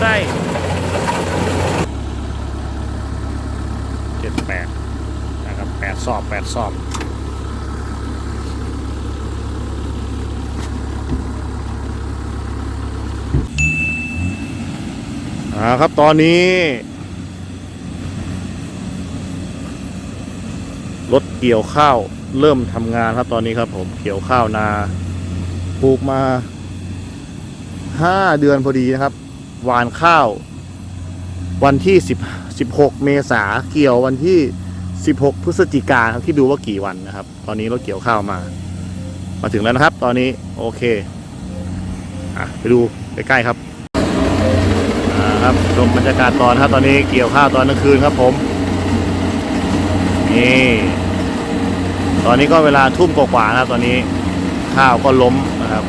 ไร่เจ็ดแปดนะครับแปดสอบแปดสอบอ่าครับตอนนี้รถเกี่ยวข้าวเริ่มทำงานครับตอนนี้ครับผมเกี่ยวข้าวนาปลูกมาห้าเดือนพอดีนะครับ หวานข้าว วันที่สิบสิบหกเมษาเกี่ยววันที่สิบหกพฤศจิกาครับที่ดูว่ากี่วันนะครับ ตอนนี้เรถเกี่ยวข้าวมา มาถึงแล้วนะครับ ตอนนี้โอเคอะไปดูใกล้ๆครับอ่าครับชมบรรยากาศตอนครับ ตอนนี้เกี่ยวข้าวตอนกลางคืนครับผมนี่ตอนนี้ก็เวลาทุ่มกว่าๆนะครับ ตอนนี้ข้าวก็ล้มนะครับ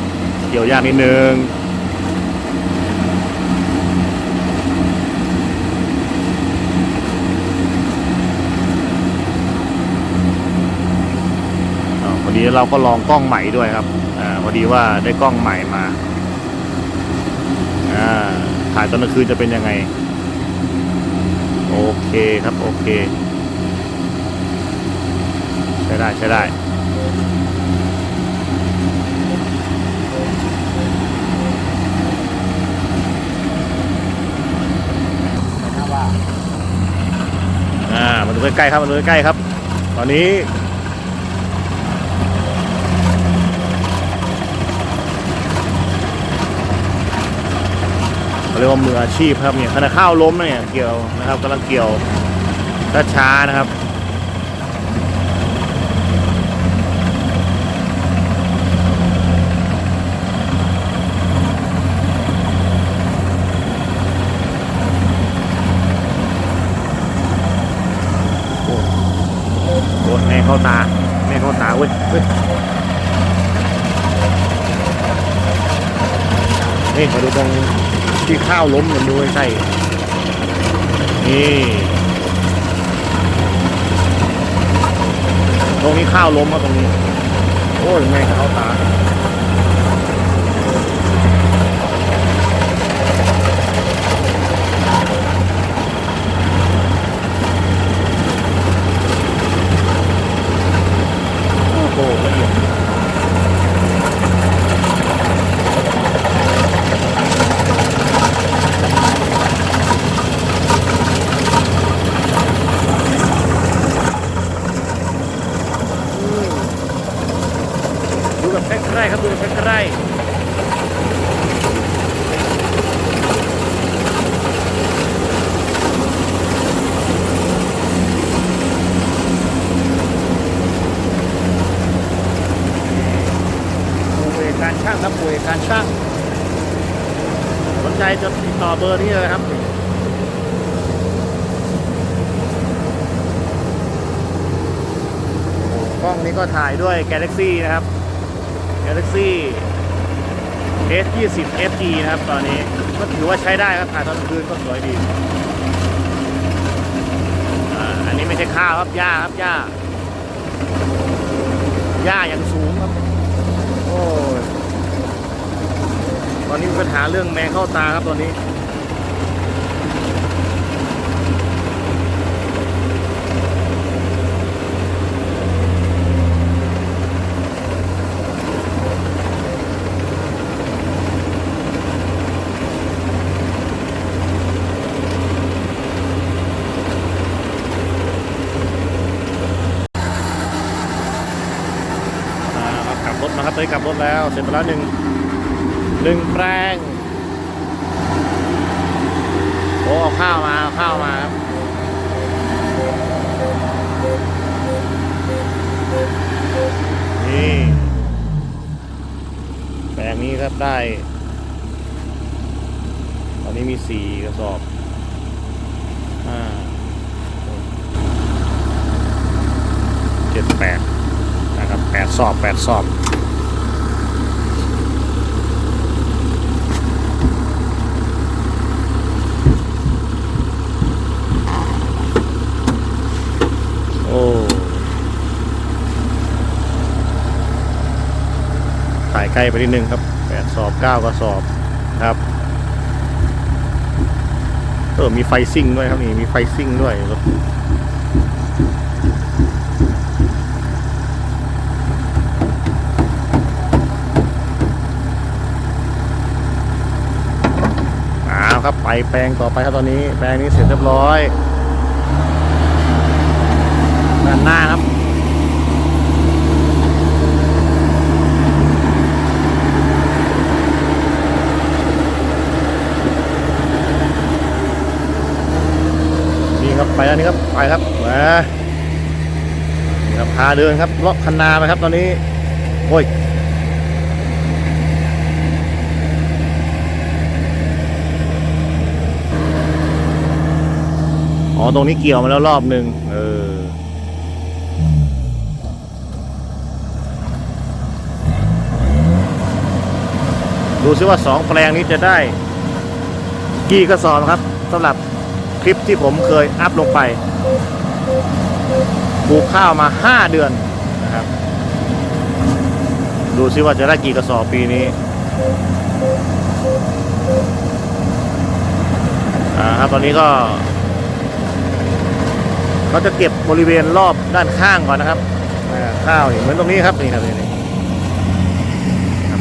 เกี่ยวยากนิดนึง อ่าพอดีเราก็ลองกล้องใหม่ด้วยครับอพอดีว่าได้กล้องใหม่มาถ่ายตอนกลางคืนจะเป็นยังไง โอเคครับโอเค ใช้ได้ใช้ได้อ่ามาดูใกล้ๆครับมาดูใกล้ๆครับ ตอนนี้ เรียกว่ามืออาชีพครับเนี่ยขณะข้าวล้มนะเนี่ยเกี่ยวนะครับกำลังเกี่ยวช้าๆนะครับโอ้โหแม่เข้าตาแม่เข้าตาเว้ยเว้ยนี่มาดูตรง ที่ข้าวล้มกันด้วยใช่นี่ตรงนี้ข้าวล้มมาตรงนี้ โอ้ยแม่เขาตา โอ้โหละเอียดดูแบบใกล้ๆครับดูแบบใกล้ๆดูเอกการช่างครับดูเอการช่าง สนใจจะติดต่อเบอร์นี้เลยครับกล้องนี้ก็ถ่ายด้วย Galaxy นะครับ Galaxy S 2 0 FE นะครับตอนนี้ก็ถือว่าใช้ได้ครับถ่ายตอนกลางคืนก็สวยดีอันนี้ไม่ใช่ข้าวครับหญ้าครับหญ้าหญ้าอย่างสูงครับ โอ้ยตอนนี้มีปัญ หาเรื่องแมงเข้าตาครับตอนนี้อ่าเรากลับรถนะครับตอนนี้กลับรถแล้ว เสร็จไปแล้วหนึ่ง หนึ่งแปลงโอ้เอาข้าวมาเอาข้าวมาครับนี่แปลงนี้ครับได้ ตอนนี้มีสี่กระสอบอ่าเจ็ดแปดนะครับแปดสอบแปดสอบ โอ้ ถ่ายใกลไปนิดนึงครับแปดสอบเก้ากระสอบครับอมีไฟซิ่งด้วยครับนี่มีไฟซิ่งด้วยรถอ้าวครับไปแปลงต่อไปครับตอนนี้ แปลงนี้เสร็จเรียบร้อยด้านหน้าครับ ไปแล้วนี่ครับไปครับมาพาเดินครับเลาะคันนาไปครับตอนนี้โอ้ยอ๋อตรงนี้เกี่ยวมาแล้วรอบหนึ่งเออดูซิว่าสองแปลงนี้จะได้กี่กระสอบครับสำหรับ คลิปที่ผมเคยอัพลงไปปลูกข้าวมา 5 เดือนนะครับ ดูซิว่าจะได้กี่กระสอบปีนี้อ่าครับตอนนี้ก็เขาจะเก็บบริเวณรอบด้านข้างก่อนนะครับข้าวนี่เหมือนตรงนี้ครับนี่ครับนี่นี่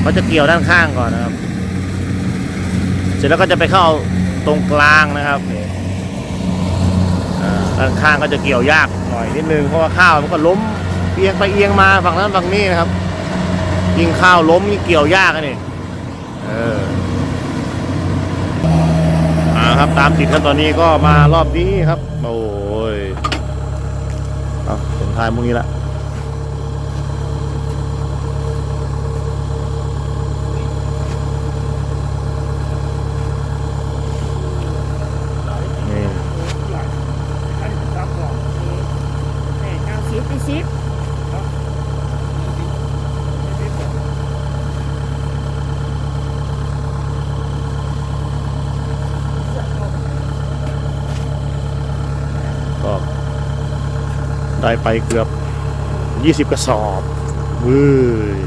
เขาจะเกี่ยวด้านข้างก่อนนะครับ เสร็จแล้วก็จะไปเข้าตรงกลางนะครับนี่ ข้างก็จะเกี่ยวยากหน่อยนิดนึงเพราะว่าข้าวมันก็ล้มเอียงไปเอียงมาฝั่งนั้นฝั่งนี้นะครับ ยิงข้าวล้มนี่เกี่ยวยากนี่เอออ่าครับตามติดกันตอนนี้ก็มารอบนี้ครับ โอ้ยเอาถึงท้ายมุกนี้ละนี่ เก้าสิบไปสิบ ก็ ได้ไปเกือบ 20 กระสอบเว้ย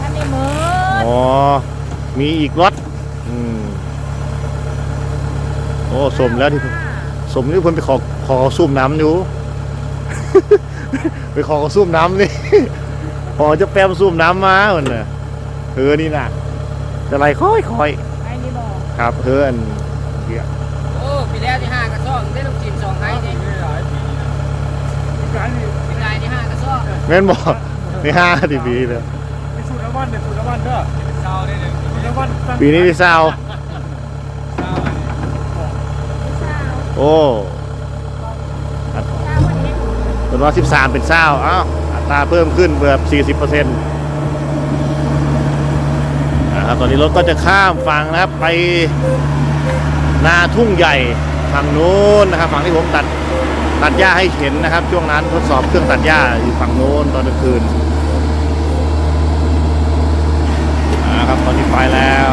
ท่านในมืออ๋อ มีอีกรถอืมโอ้สมแล้วที่สมนี่เพิ่นไปขอขอซุ่มน้ำอยู่ ไปขอซุ่มน้ำนี่พอจะแปมซุ่มน้ำมาเหมือนน่ะเออนี่น่ะจะไรค่อยค่อยไอ้นี่บอกครับเพื่อนเหี้ย โอ้ปีแล้วที่ห้ากระซ่องได้ลูกทีมสองไห้นี่ปีกายที่ห้ากระซ่อง แม่นบอกในห้าทีปีเลยมีสูตรละวันเนี่ยสูตรละวันเด้อเศร้าได้เลยสูตรละวันตั้งปีนี้พี่สาวเศร้าเช้าโอ้เช้าวันนี้เป็นว่า13เป็นเศร้าอ้าวอัตราเพิ่มขึ้นเกือบ40%นะครับตอนนี้รถก็จะข้ามฝั่งนะครับไปนาทุ่งใหญ่ฝั่งนู้นนะครับฝั่งที่ผมตัด ตัดหญ้าให้เห็นนะครับ ช่วงนั้นทดสอบเครื่องตัดหญ้าอยู่ฝั่งโน้นตอนกลางคืนนะครับตอนนี้ไปแล้ว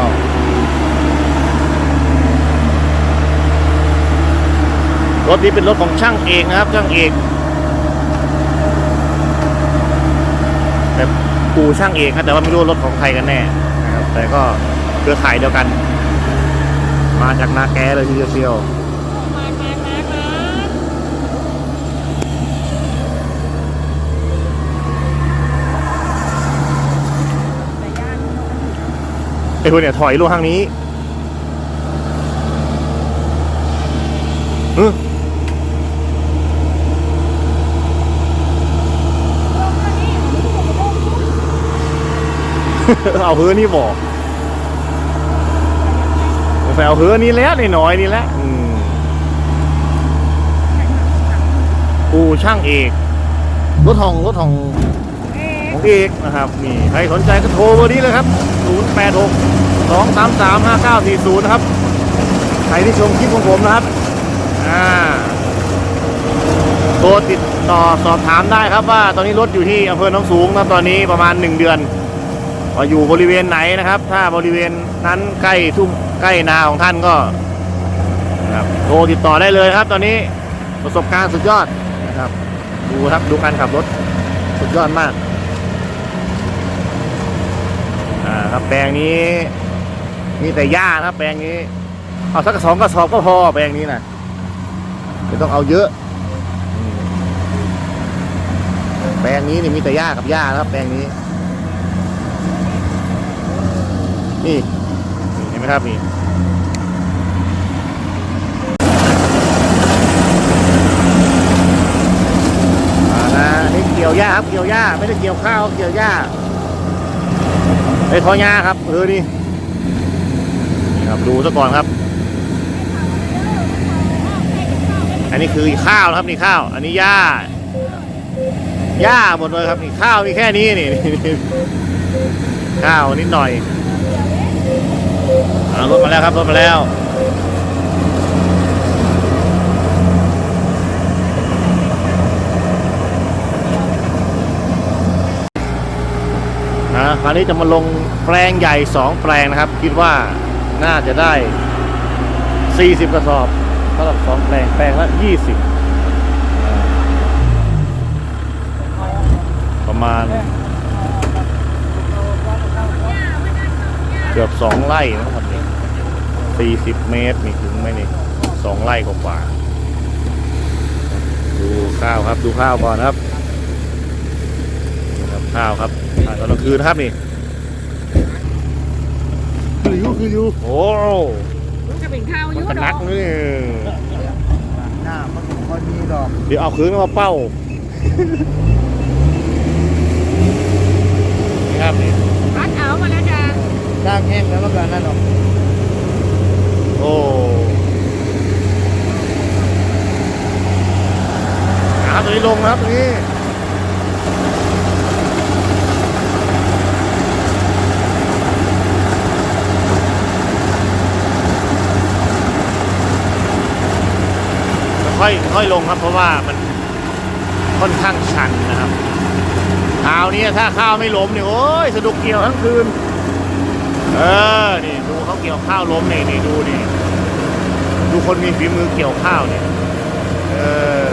รถนี้เป็นรถของช่างเอกนะครับ ช่างเอกแต่ปูช่างเอกครับแต่ว่าไม่รู้รถของใครกันแน่นะครับแต่ก็เครือข่ายเดียวกัน มาจากนาแกเลยทีเดียว มามามามาแต่ย่าน ไอ้พวกเนี่ยถอยลงทางนี้เออเอาเฮือนี่บอกผมไปเอาเฮือนี่แล้วนี่น้อยนี่แหละอืมปูช่างเอก รถทองรถทองของเอกนะครับ นี่ใครสนใจก็โทรเบอร์นี้เลยครับ 086 233 5940 นะครับ ใครที่ชมคลิปของผมนะครับ อ่าโทรติดต่อสอบถามได้ครับว่าตอนนี้รถอยู่ที่อำเภอหน้องสูงครับตอนนี้ประมาณ 1 เดือนว่าอยู่บริเวณไหนนะครับ ถ้าบริเวณนั้นใกล้ทุ่งใกล้นาของท่านก็ครับโทรติดต่อได้เลยครับ ตอนนี้ประสบการณ์สุดยอดนะครับ ดูครับดูการขับรถสุดยอดมาก อ่าครับ แปลงนี้ มีแต่หญ้านะแปลงนี้ เอาสักสองกระสอบก็พอแปลงนี้นะไม่ต้องเอาเยอะ แปลงนี้นี่มีแต่หญ้ากับหญ้านะครับ แปลงนี้ นี่เห็นไหมครับนี่นะนี่เกี่ยวหญ้าครับเกี่ยวหญ้าไม่ได้เกี่ยวข้าวเกี่ยวหญ้า ไอ้ทอหญ้าครับ เออนี่นี่ครับดูซะก่อนครับ อันนี้คือข้าวนะครับนี่ข้าว อันนี้หญ้าหญ้าหมดเลยครับนี่ข้าวมีแค่นี้นี่ข้าวนิดหน่อยรถมาแล้วครับรถมาแล้ว นะคราวนี้จะมาลงแปลงใหญ่สองแปลงนะครับ คิดว่าน่าจะได้ 40 กระสอบสำหรับสองแปลงแปลงละ 20อ่าประมาณ เกือบสองไร่นะครับนี่40 เมตรนี่ถึงไหมนี่สองไร่กว่าดูข้าวครับดูข้าวก่อนครับนะครับข้าวครับ ถ่ายตอนกลางคืนนะครับนี่คืออยู่คืออยู่โอ้มันจะเป็นข้าวอมันยุ่ก็ดนัอกกนี่ หน้ามันก็ค่อยมีดอกเดี๋ยวเอาคืนมาเป้า นี่ครับนี่ พัดเอามาแล้วจ้าจ้างแห้งแล้วก็การนั่นหรอกโอ้หาตัวนี้ลงนะครับตัวนี้ ค่อยค่อยลงครับ เพราะว่ามันค่อนข้างชันนะครับคราวนี้ถ้าข้าวไม่ล้มเนี่ยโอ้ยสะดุกเกี่ยวทั้งคืน เออนี่ดูเขาเกี่ยวข้าวล้มนี่นี่ดูนี่ดูคนมีฝีมือเกี่ยวข้าวเนี่ยเออ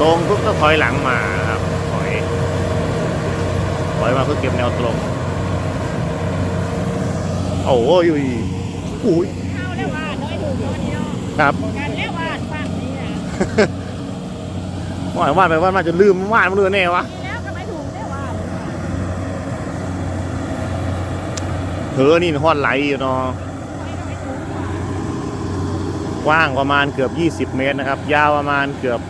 ตรงปุ๊บก็ถอยหลังมานะครับถอยถอยมาเพื่อเก็บแนวตรงโอ้ยอุ้ยอุ้ยข้าวแล้วหวานน้อยถูกน้อยเดียวครับ ว่านว่านไปว่านมาจนลืมว่านมันเลยแน่วะนี่แล้วก็ไม่ถูกแล้วหวานเธอนี่ฮอดไหลอยู่เนาะกว้างประมาณเกือบ 20 เมตรนะครับ ยาวประมาณเกือบ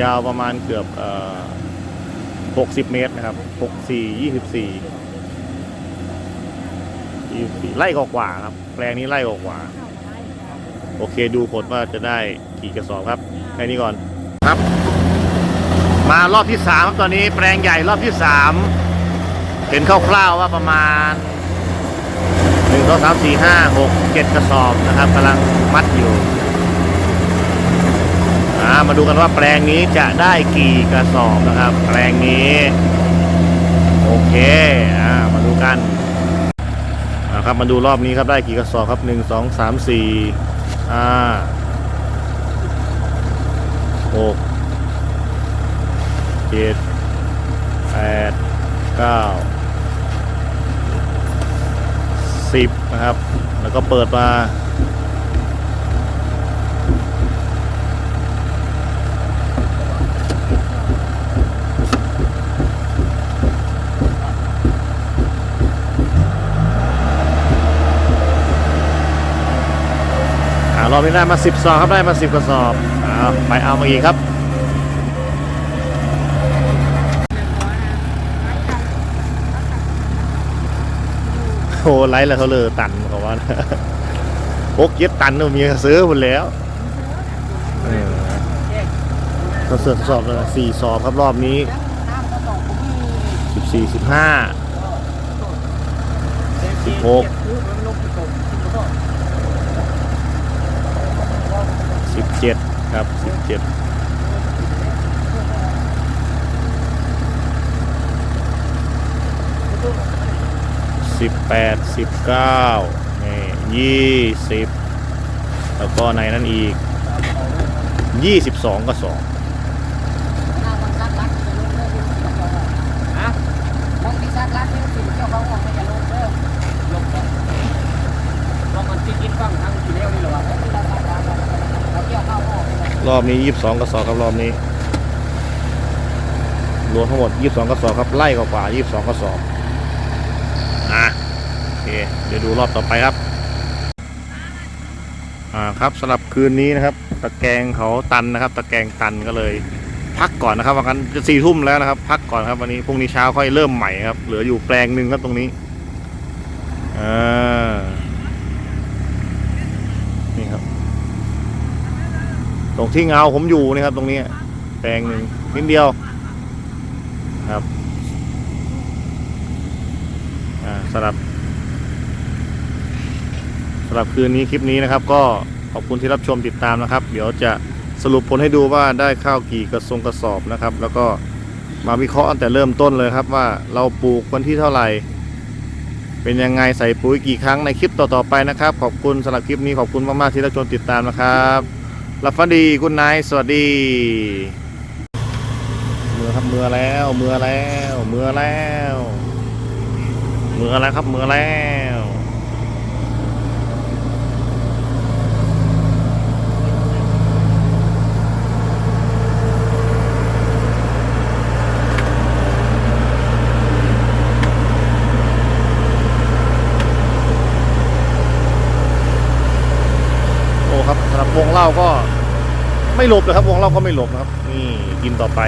ยาวประมาณเกือบเอ่อ60 เมตรนะครับ 64 24 24ไล่กว่าๆครับ แปลงนี้ไล่กว่าๆ โอเคดูผลว่าจะได้กี่กระสอบครับแค่นี้ก่อนครับ มารอบที่สามครับตอนนี้แปลงใหญ่รอบที่สามเห็นคร่าวๆว่าประมาณหนึ่งสองสามสี่ห้าหกเจ็ดกระสอบนะครับกำลังมัดอยู่อ่ามาดูกันว่าแปลงนี้จะได้กี่กระสอบนะครับ แปลงนี้โอเคอ่ามาดูกันอ่าครับมาดูรอบนี้ครับได้กี่กระสอบครับหนึ่งสองสามสี่ ห้าหกเจ็ดแปดเก้าสิบนะครับ แล้วก็เปิดมาารอบนี้ได้มาสิบซองครับได้มาสิบกระสอบเอาไปเอามาอีกครับโอ้ไลท์แล้วเขาเลยตันเขาว่าพกเย็ดตันเนี่มีซื้อหมดแล้วเออเราเสือกสอบเลยสี่สอบครับรอบนี้สิบสี่สิบห้าสิบหก สิบเจ็ดครับสิบเจ็ดสิบแปดสิบเก้านี่ยี่สิบแล้วก็ในนั้นอีกยี่สิบสองกับสองได้ดีฮะมองที่ซ้าย รักๆที่ลูกทีมเกี่ยวเขาออกไม่อย่าลงเด้อลงก่อนลองมันที่คิดฟังทางทีเดียวนี่เหรอวะเราเกี่ยวเข้าออก รอบนี้ 22 กระสอบครับรอบนี้รวมทั้งหมด 22 กระสอบครับไล่กว่าๆ22 กระสอบอะโอเคเดี๋ยวดูรอบต่อไปครับอ่าครับสำหรับคืนนี้นะครับ ตะแกรงเขาตันนะครับ ตะแกรงตันก็เลย พักก่อนนะครับวันกันจะสี่ทุ่มแล้วนะครับ พักก่อนครับวันนี้พรุ่งนี้เช้าค่อยเริ่มใหม่ครับ เหลืออยู่แปลงหนึ่งครับตรงนี้อ่า นี่ครับ ตรงที่เงาผมอยู่นี่ครับ ตรงนี้แปลงหนึ่งนิดเดียวครับสำหรับสำหรับคืนนี้คลิปนี้นะครับ ก็ขอบคุณที่รับชมติดตามนะครับ เดี๋ยวจะสรุปผลให้ดูว่าได้ข้าวกี่กระทรงกระสอบนะครับ แล้วก็มาวิเคราะห์ตั้งแต่เริ่มต้นเลยครับว่าเราปลูกวันที่เท่าไหร่ เป็นยังไงใส่ปุ๋ยกี่ครั้งในคลิปต่อๆไปนะครับ ขอบคุณสำหรับคลิปนี้ขอบคุณมากๆที่รับชมติดตามนะครับ หลับฝันดีคุณนายสวัสดี เมื่อครับเมื่อแล้วเมื่อแล้วเมื่อแล้วเมื่อแล้วครับเมื่อแล้วโอ้ครับสำหรับวงเล่าก็ ไม่หลบเลยครับวงเราก็ไม่หลบนะครับ นี่กินต่อไป